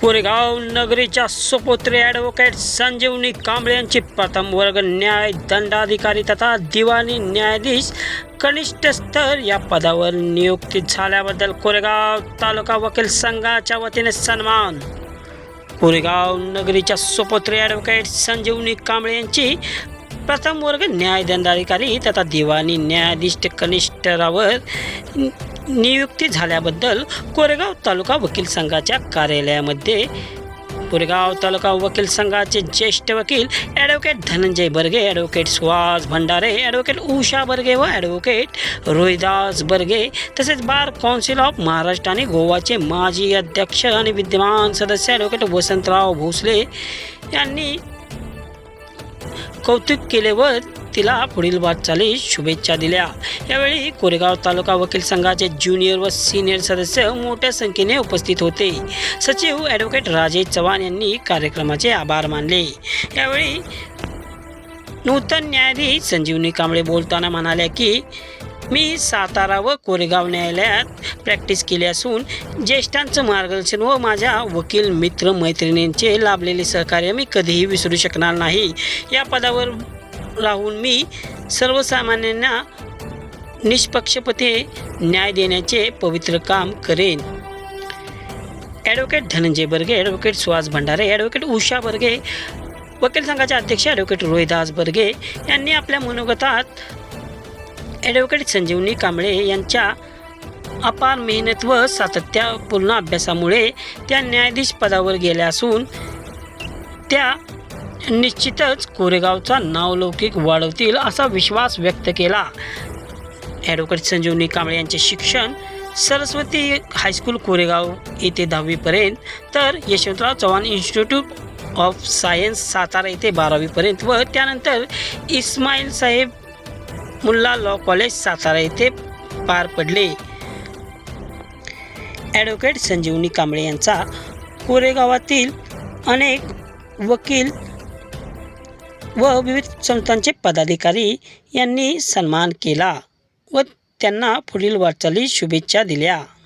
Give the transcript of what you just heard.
कोरेगाव नगरीच्या सुपुत्री ॲडव्होकेट संजीवनी कांबळे यांची प्रथम वर्ग न्याय दंडाधिकारी तथा दिवाणी न्यायाधीश कनिष्ठ स्तर या पदावर नियुक्ती झाल्याबद्दल कोरेगाव तालुका वकील संघाच्या वतीने सन्मान. कोरेगाव नगरीच्या सुपुत्री ॲडव्होकेट संजीवनी कांबळे यांची प्रथम वर्ग न्याय दंडाधिकारी तथा दिवाणी न्यायाधीश कनिष्ठरावर नियुक्ती झाल्याबद्दल कोरेगाव तालुका वकील संघाच्या कार्यालयामध्ये कोरेगाव तालुका वकील संघाचे ज्येष्ठ वकील advocate Dhananjay Barge advocate Suhas Bhandare advocate Usha Barge व ॲडव्होकेट रोहिदास बर्गे तसेच बार काउन्सिल ऑफ महाराष्ट्र आणि गोवाचे माजी अध्यक्ष आणि विद्यमान सदस्य ॲडव्होकेट वसंतराव भोसले यांनी कौतुक केले व तिला पुढील वाटचालीस शुभेच्छा दिल्या. यावेळी कोरेगाव तालुका वकील संघाचे ज्युनियर व सिनियर सदस्य मोठ्या संख्येने उपस्थित होते. सचिव ॲडव्होकेट राजेश चव्हाण यांनी कार्यक्रमाचे आभार मानले. यावेळी नूतन न्यायाधीश संजीवनी कांबळे बोलताना म्हणाल्या की मी सातारा व कोरेगाव न्यायालयात प्रॅक्टिस केली असून ज्येष्ठांचं मार्गदर्शन व माझ्या वकील मित्र मैत्रिणींचे लाभलेले सहकार्य मी कधीही विसरू शकणार नाही. या पदावर राहून मी सर्वसामान्यांना निष्पक्षपथे न्याय देण्याचे पवित्र काम करेन. Advocate Dhananjay Barge advocate Suhas Bhandare advocate Usha Barge वकील संघाचे अध्यक्ष ॲडव्होकेट रोहिदास बर्गे यांनी आपल्या मनोगतात ॲडव्होकेट संजीवनी कांबळे यांच्या अपार मेहनत व सातत्यपूर्ण अभ्यासामुळे त्या न्यायाधीश पदावर गेल्या असून त्या निश्चितच कोरेगावचा नावलौकिक वाढवतील असा विश्वास व्यक्त केला. ॲडव्होकेट संजीवनी कांबळे यांचे शिक्षण सरस्वती हायस्कूल कोरेगाव येथे दहावीपर्यंत तर Yashwantrao Chavan institute of science Satara येथे बारावीपर्यंत व त्यानंतर इस्माईल साहेब मुल्ला लॉ कॉलेज सातारा येथे पार पडले. ॲडव्होकेट संजीवनी कांबळे यांचा कोरेगावातील अनेक वकील व विविध संस्थांचे पदाधिकारी यांनी सन्मान केला. व त्यांना पुढील वाटचालीस शुभेच्छा दिल्या.